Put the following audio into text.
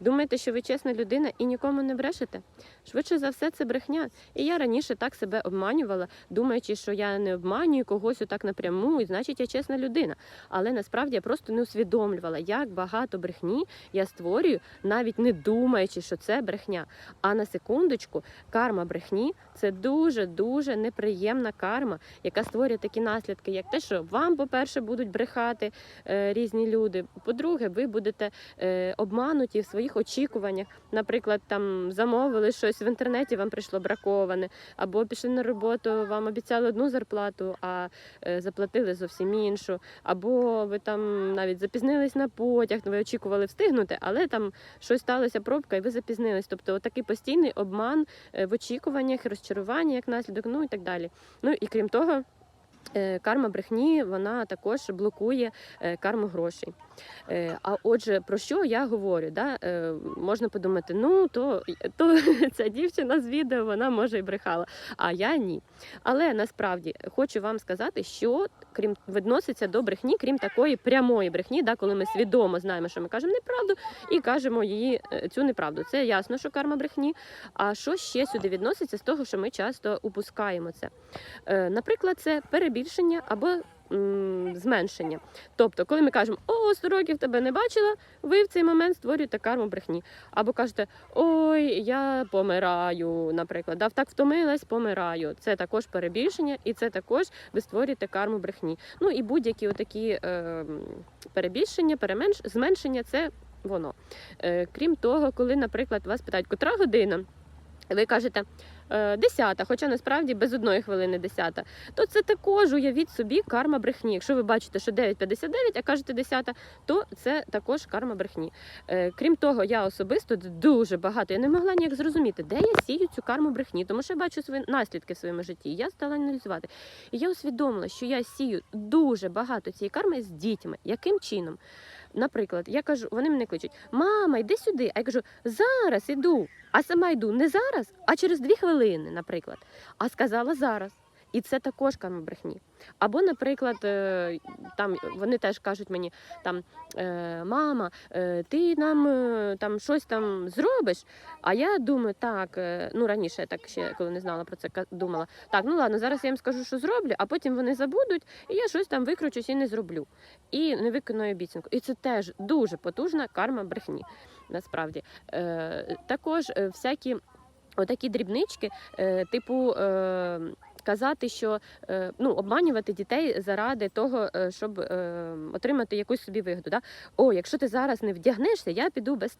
Думаєте, що ви чесна людина і нікому не брешете? Швидше за все, це брехня. І я раніше так себе обманювала, думаючи, що я не обманюю когось отак напряму, і значить я чесна людина. Але насправді я просто не усвідомлювала, як багато брехні я створюю, навіть не думаючи, що це брехня. А на секундочку, карма брехні це дуже дуже неприємна карма, яка створює такі наслідки, як те, що вам, по-перше, будуть брехати е, різні люди. По-друге, ви будете е, обмануті в своїх очікуваннях. Наприклад, там замовили щось в інтернеті, вам прийшло браковане, або пішли на роботу, вам обіцяли одну зарплату, а е, заплатили зовсім іншу, або ви там навіть запізнились на потяг, ви очікували встигнути, але там щось сталося пробка, і ви запізнились. Тобто, такий постійний обман е, в очікуваннях, розчарування як наслідок, ну і так далі. Ну і крім того. е, Карма брехні вона також блокує карму грошей. Е, А отже, про що я говорю? Да? Е, Можна подумати, ну то, то ця дівчина з відео вона може і брехала, а я ні. Але насправді хочу вам сказати, що крім відноситься до брехні, крім такої прямої брехні, да, коли ми свідомо знаємо, що ми кажемо неправду, і кажемо її е, цю неправду. Це ясно, що карма брехні. А що ще сюди відноситься з того, що ми часто упускаємо це? Наприклад, це перебільшення або зменшення. Тобто, коли ми кажемо, о, 100 років тебе не бачила, ви в цей момент створюєте карму брехні. Або кажете, ой, я помираю, наприклад, да, так втомилась, помираю. Це також перебільшення, і це також ви створюєте карму брехні. Ну і будь-які отакі е, перебільшення, переменш, зменшення це воно. Е, крім того, коли, наприклад, вас питають, котра година, ви кажете. «Е, Десята, хоча насправді без одної хвилини десята, то це також уявіть собі карма брехні. Якщо ви бачите, що 9.59, а кажете 10, то це також карма брехні. Е, крім того, я особисто дуже багато я не могла ніяк зрозуміти, де я сію цю карму брехні, тому що я бачу свої наслідки в своєму житті. Я стала аналізувати. І я усвідомила, що я сію дуже багато цієї карми з дітьми. Яким чином? Наприклад, я кажу, вони мене кличуть: Мама, йди сюди. А я кажу, зараз іду. А сама йду не зараз, а через дві хвилини, наприклад. А сказала зараз. І це також карма брехні. Або, наприклад, е, там вони теж кажуть мені там е, мама, е, ти нам там щось там зробиш. А я думаю, так, ну раніше я так ще коли не знала про це, думала, так, ну ладно, зараз я їм скажу, що зроблю, а потім вони забудуть, і я щось там викручусь і не зроблю. І не виконую обіцянку. І це теж дуже потужна карма брехні. Насправді також всякі отакі дрібнички, типу. Е, Казати, що е, ну обманювати дітей заради того, е, щоб е, отримати якусь собі вигоду. Да? О, якщо ти зараз не вдягнешся, я піду без